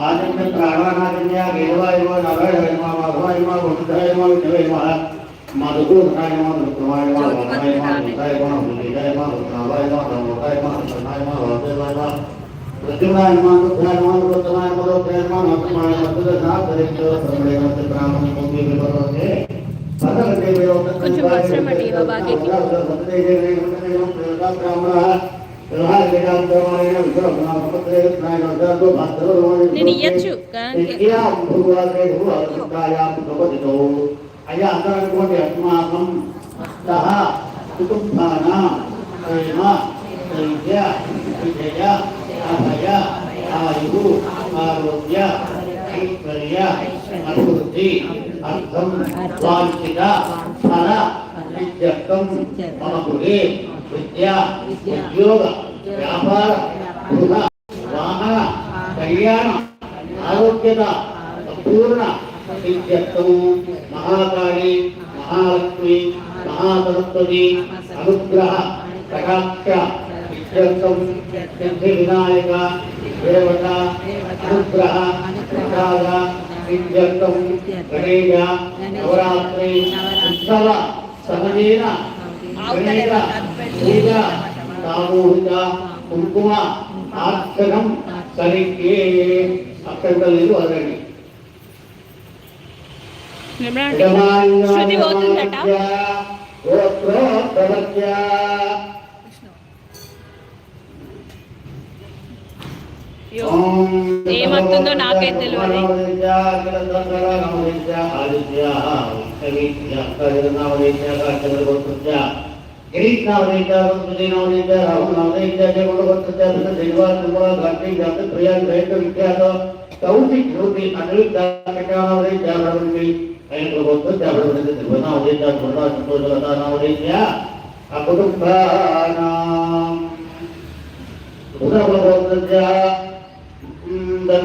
ಆದಿತ್ಯ ಪ್ರಾಣಾನಾದಿನ್ಯ ದೇವ ಇವ ನರಳ ಇವ ಮಾಧವ ಇವ ವಸುಧ ಇವ ವಿಷ್ಣು ಇವ ಮಧುಸೂದನ ಇವ ನೃತ್ಯಮ ಇವ ವನ ಇವ ವೃತ ಇವ ಹುಲಿಗ ಇವ ವೃತ್ನಾವ ಇವ ಬ್ರಹ್ಮಕ ಇವ ಸನ್ನ ಇವ ವಸುದೇವ ಇವ సమయమ కొంచెం అవసరం అండి ఇవ్వ బాగేకి. నేను అయ్యా అందరూ అనుకోండి అస్మాకం సహ ప్రేమ ధైర్య విజయ అభయ ఆయు ఆరోగ్య ఐశ్వర్య అభివృద్ధి అర్థం వాంఛిత ఫల విద్యత్వం మమ విద్య ఉద్యోగ వ్యాపార గృహ వాహన కళ్యాణ ఆరోగ్యత సంపూర్ణ విద్యర్థము మహాకాళి మహాలక్ష్మి మహాసరస్వతి అనుగ్రహ కటాక్ష విద్యర్థం సిద్ధి వినాయక దేవత అనుగ్రహ ప్రసాద విద్యర్థం గణేశ నవరాత్రి ఉత్సవ సమయేన గణేశ పూజ సామూహిక కుంకుమ ఆర్చనం సరిగ్గే అక్కడ లేదు అదండి శృతి పోతుందట. అయ్యో, ఏమవుతుందో నాకే తెలియదు. కుటుంబానాం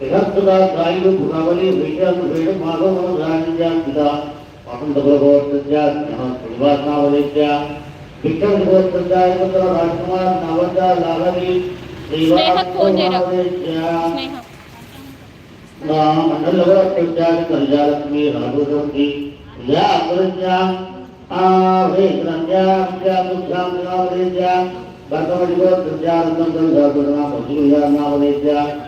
గాయుడు గుణవలి విషయాలు వేడు మాధవము శ్రీవాసనావదేశ్య విక్రమగోత్రస్య ఇవతర రాజకుమార్ నవిందో రాష్ట్రజాత్యావైనామదేశ్య భూగోత్రస్య దుర్దలాప్య కృష్ణాపురీనామదేశ్య మా ఆయన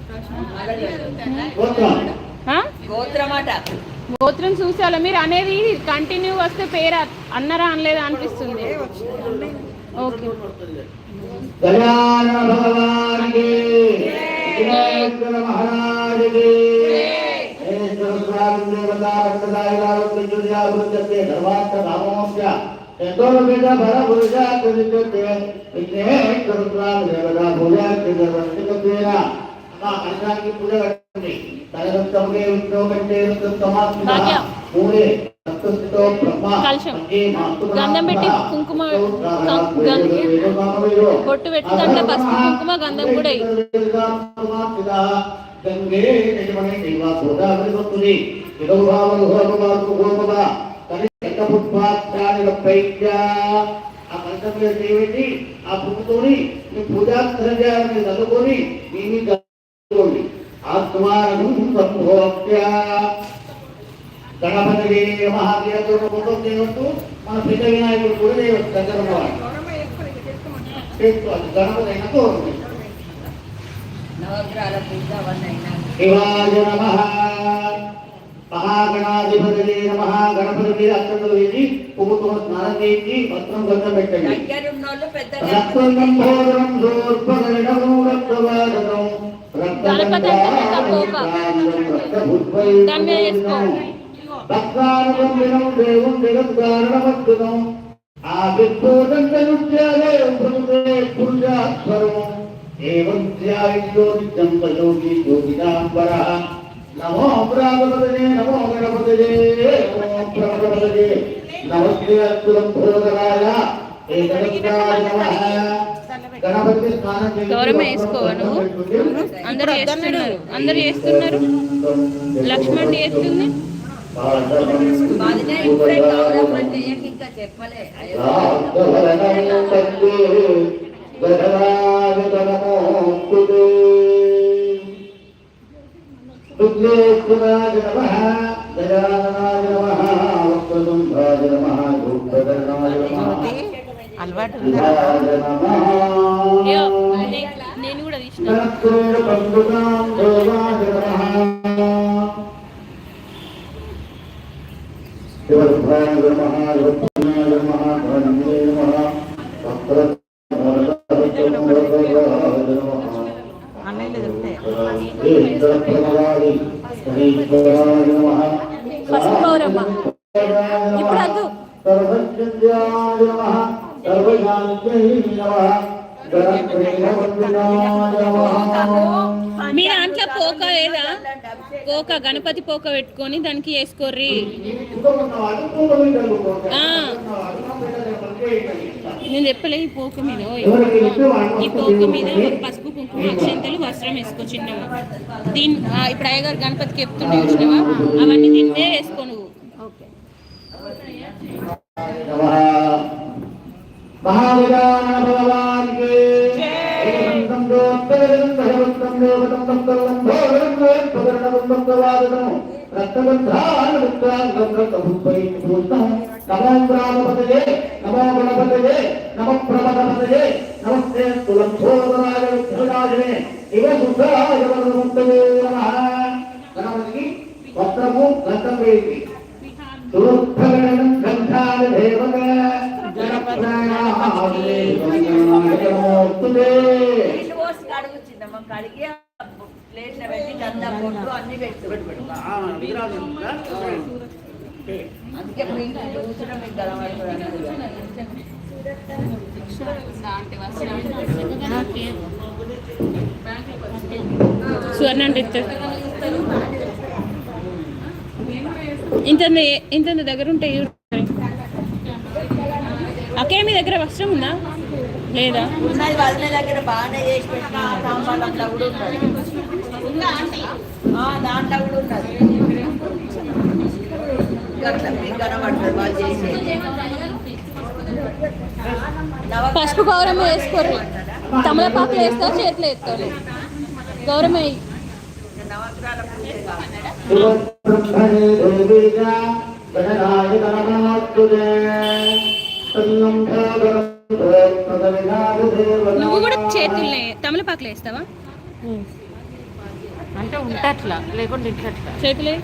గోత్రం చూసాలా మీరు అనేది కంటిన్యూ వస్తే పేరు అన్నరా అనలేదా అనిపిస్తుంది. ఓకే. కళ్యాణ స్వామి దేవతా పూజా కట్టండి. తలగత్తముగే విష్ణు కంటే. మూడే బ్రహ్మ. మాతృ గంధం పెట్టి కుంకుమ బొట్టు పెట్టి దాంట్లో పసుపు కుంకుమ గంధం కూడా. గంగే నిజమనే దేవా గోదావరి భక్తుని ఆ మంత్రం ఆ పువ్వుతోని పూజా ద్రవ్యాలను చదువుకొని మీ ఆత్మానం సంభోక్య గణపతి మహాదేవుడు ముఖం చేయవచ్చు మన పెద్ద వినాయకుడు కూడా చేయవచ్చు దగ్గర ఉన్నవాడు చేసుకోవాలి. గణపతి అయినా గౌరవం నవగ్రహాల పూజ అవన్నీ అయినా. శివాయ నమ. మహాగణాధిపతి నమ. గణపతి అక్షతలు వేసి పువ్వుతో స్నానం చేయించి వస్త్రం గంధం పెట్టండి. రక్తం భోజనం గణపతి అంటే ఇంకా పోక. వేసుకో. భక్తానుబంధనం దేవం జగద్కారణమద్భుతం ఆ విద్భూతంతనుత్యాలే ప్రభుతే పురుషాస్వరం ఏవం ధ్యాయిలో నిత్యం యోగి నమో ప్రాగపదే నమో నమో ప్రాగపదే నమస్తే అద్భుతం భోగరాయ ఏకదంతాయ నమః గౌరవం వేసుకోవా నువ్వు? అందరూ చేస్తున్నారు. అందరూ చేస్తున్నారు. లక్ష్మణ్ చేస్తుంది. బాధనే ఇప్పుడే గౌరవం చేయక ఇంకా చెప్పలే అయ్యో. అలవాటు నేను కూడా తీసిన. నమః ధన్యే నమః. మీ దాంట్లో పోక లేదా పోక గణపతి పోక పెట్టుకొని దానికి వేసుకోర్రి. ఆ. నేను చెప్పలే ఈ పోక మీద. ఈ పోక మీద పసుపు కుంకుమ అక్షంతలు వస్త్రం వేసుకో చిన్నగా దీని ఇప్పుడు అయ్యగారు గణపతికి చెప్తుండే చూసినావా? అవన్నీ తింటే వేసుకో నువ్వు. మహావిధాన భగవాన్కి ఏకదంతం దోత్తరం భగవంతం దేవతం భక్తం భోగం భగవంతం భక్తవాదనం రక్తబంధాన విక్రాంతం రక్తభుత్వై భూతం నమో ప్రాణపతయే నమో గణపతయే నమ ప్రమదపతయే నమస్తే తులంభోదరాయ విఘ్నరాజనే ఇవ శుద్ధాయ వరదముక్తమే నమః గణపతికి వస్త్రము గంధం వేసి దుర్భగణం నీళ్ళు పోసి కడిగి పెట్టి పొట్టు అన్ని పెట్టు అందుకే ఇంట్లో మీకు ఇంత ఇంత దగ్గర ఉంటాయి అక్కే మీ దగ్గర వస్త్రం ఉందా? లేదా? దగ్గర బాగానే చేసి పెట్టిన. దాంట్లో కూడా పసుపు గౌరమ్మ వేసుకోరు తమలపాకులు వేస్తావు చేతులు వేస్తావు గౌరమ్మ. నవగ్రహాల నువ్వు కూడా చేతుల్ని తమలపాకులు వేస్తావా? అంటే ఉంటే అట్లా లేకుంటే ఇంట్లో అట్లా. చేతులే?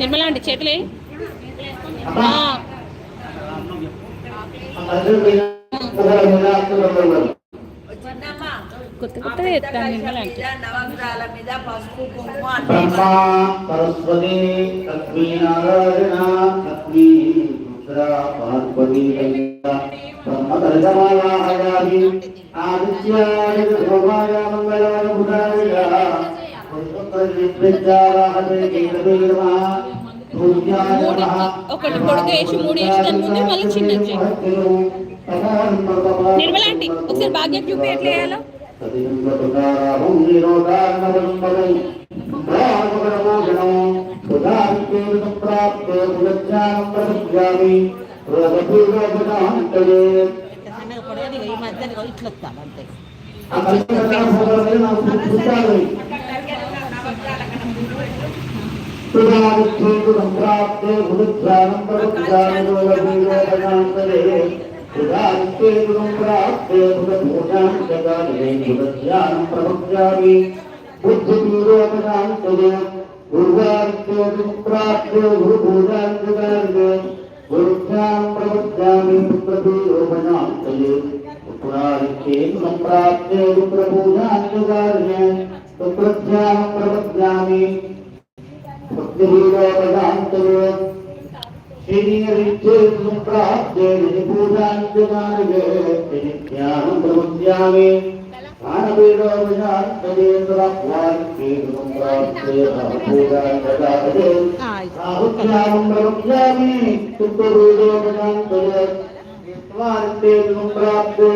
నిర్మలా అంటే చేతులే? కొత్త కొత్తగా చెప్తాను నిర్మల అంటే. ఇలా నవగ్రహాల మీద పసుపు కుంకుమ అన్ని బ్రహ్మా సరస్వతి లక్ష్మీ నారాయణ లక్ష్మీ ఒకటి పొడుగు వేసి మూడు వేసి దాని ముందు మళ్ళీ చిన్నది. నిర్మల ఆంటీ ఒకసారి భాగ్యం చూపి ఎట్లా వేయాలో చిన్నగా పొడగని ఈ మధ్యన ఇట్లా వస్తాను అంతే సుధావిచ్ఛేదు సంప్రాప్తే భుజధ్యానం ప్రవృత్యానంతరే సుధావిచ్ఛేదు సంప్రాప్తే భుజభూషాం జగానే ऊर्जाप्राप्यो गुरुभूजान्वितार्गे गुरुभ्यां प्रवक्ष्यामि पुत्रपीयोपनान्तये पुरारित्येन सम्प्राप्ते गुरुप्रभूजान्वितार्गे पुत्रभ्यां प्रवक्ष्यामि भक्तिहीरोपनान्तये श्रीनिरित्ये सम्प्राप्ते निपूजान्वितार्गे नित्यां प्रवक्ष्यामि నిపూజాంతమార్గే నిత్యానం ప్రముద్యామి ప్రాణవీరోపదాంతరేంద్రవాక్యేతుం ప్రాప్తే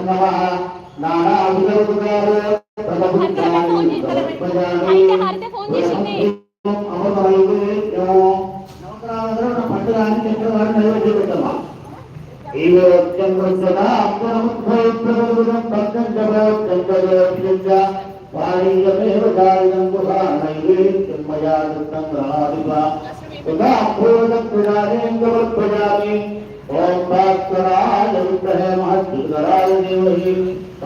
గ్రహారాం ఫోన్ చేసింది వాణీయమేవ కారియం గుహానైవేద్యం మయా దత్తం గ్రహాదివా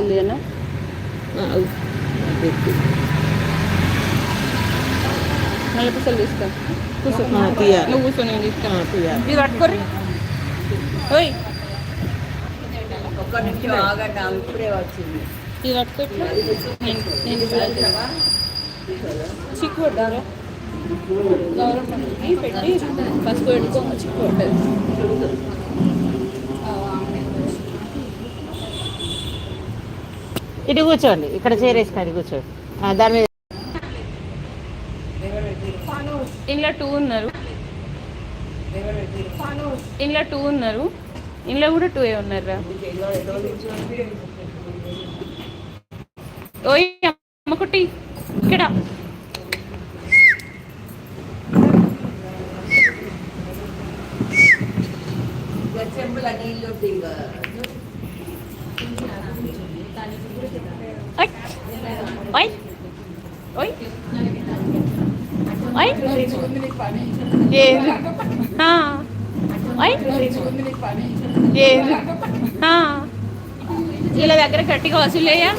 నలుపుసలు అన్న నలుపుసలు తీస్తా కూర్చో. నువ్వు కూర్చో నేను తీస్తాను. ఇది పట్టుకోర్రి. ఓయ్. ఇది పట్టుకో. చిక్కు పడ్డారా గౌరవం పెట్టి పసుపు పెట్టుకోమ చిక్కు పడ్డది ఇటు కూర్చోండి ఇక్కడ చేరేసుకోండి కూర్చోండి. ఆ, దాని మీద ఇంట్లో టూ ఉన్నారు. ఇంట్లో టూ ఉన్నారు. ఇంట్లో కూడా టూ ఏ ఉన్నారా ఓయ్ అమ్మకుట్టి ఇక్కడ. చెంబుల నీళ్ళు ఓయ్ ఓయ్ ఓయ్ ఓయ్ ఏది ఏది వీళ్ళ దగ్గర గట్టిగా వసూలేయా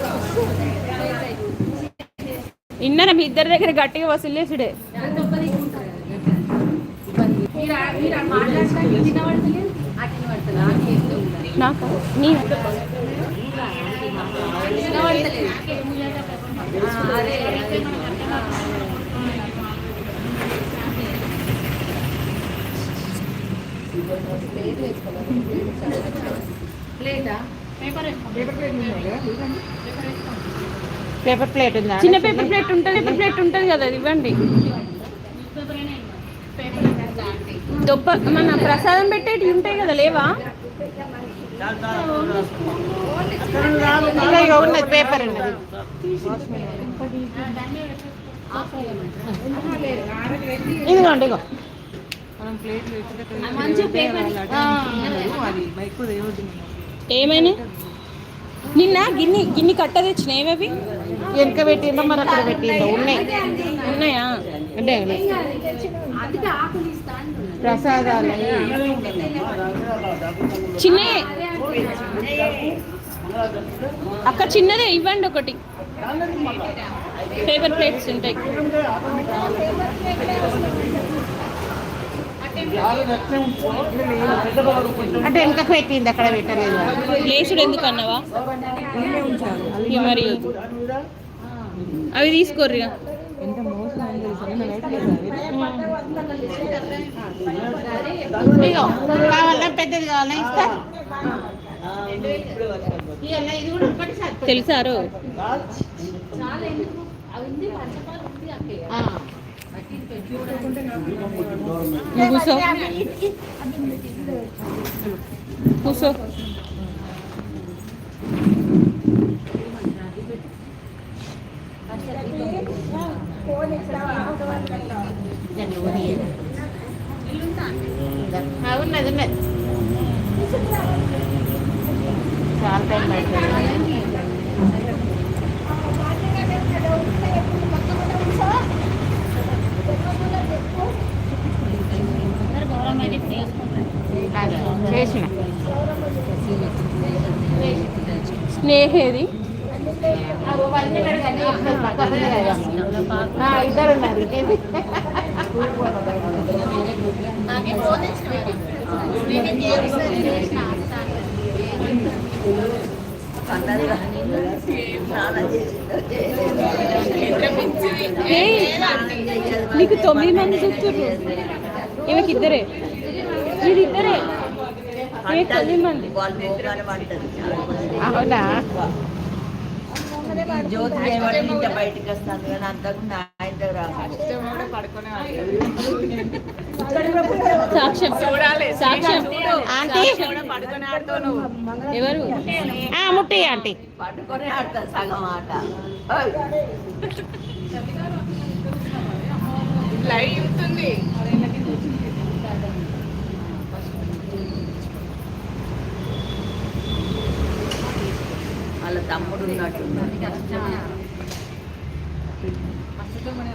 ఇన్నర మీ ఇద్దరి దగ్గర గట్టిగా వసూలేసుడే నాకు నీ పేపర్ ప్లేట్ ఉందా? చిన్న పేపర్ ప్లేట్ ఉంటుంది పేపర్ ప్లేట్ ఉంటుంది కదా అది ఇవ్వండి. దొప్ప మన ప్రసాదం పెట్టేటి ఉంటాయి కదా లేవా? ఉన్నది పేపర్ ఉన్నది. ఇదిగోండి ఇగో ఏమైనా? నిన్న గిన్ని గిన్ని కట్ట తెచ్చిన ఏమవి? వెనక పెట్టిందో మరి అక్కడ పెట్టిందో ఉన్నాయి. ఉన్నాయా? అంటే ప్రసాదాలు. చిన్నయే? అక్క చిన్నదే ఇవ్వండి ఒకటి. పేపర్ ప్లేట్స్ ఉంటాయి. అంటే వెనకకు పెట్టింది అక్కడ పెట్టలేదు. లేచుడు ఎందుకు అన్నావా? మరి అవి తీసుకోర్రి ఇగో కావాలా? పెద్దది కావాలా? ఇస్తా. తెలుసారు? కూర్చో. నువ్వు కూసో కూసో ఆ, ఉన్నది ఉన్నది చాలా టైం పడుతుంది అదే, చేసిన స్నేహేది? ఇద్దరు ఉన్నారు నీకు తొమ్మిది మంది చూస్తుర్రు ఈమెకి ఇద్దరే ఇది ఇద్దరే ఏ తొమ్మిది మంది వాళ్ళు పోగానే పడ్డది అవునా? జ్యోతి ఇంట బయటకు వస్తాను కానీ అంతకు నా సాక్ష్యం. సాక్ష్యం. ఆంటీ. ఎవరు ఆ, ముట్టి ఆంటీ. పట్టుకొని ఆడతారు సగం ఆట. ఓయ్. వాళ్ళ తమ్ముడు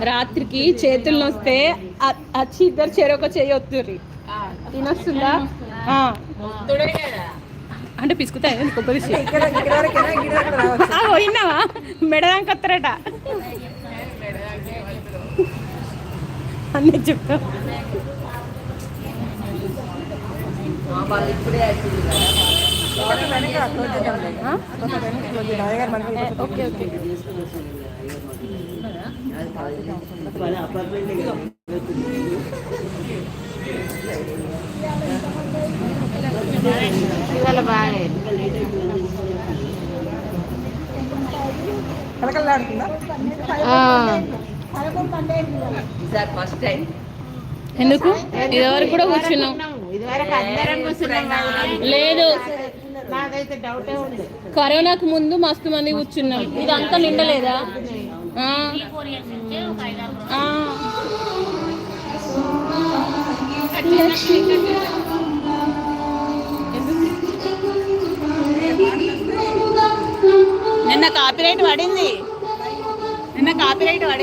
రాత్రికి చేతులు నొస్తే అ- వచ్చి ఇద్దరు చెరొక చేయొత్తుర్రి తినొస్తుందా? ఆ. అంటే పిసుకుతాయి కొబ్బరి పోయినావా మెడదానికి వస్తారట అన్నీ చెప్తా ఇప్పుడే ఓకే ఓకే ఇవాళ బాగా ఎందుకు ఇదివరకు కూడా కూర్చున్నాం. లేదు. కరోనాకు ముందు మస్తు మంది కూర్చున్నాం. ఇదంతా నిండలేదా? నిన్న కాపీరైట్ పడింది. నిన్న కాపీరైట్ పడింది.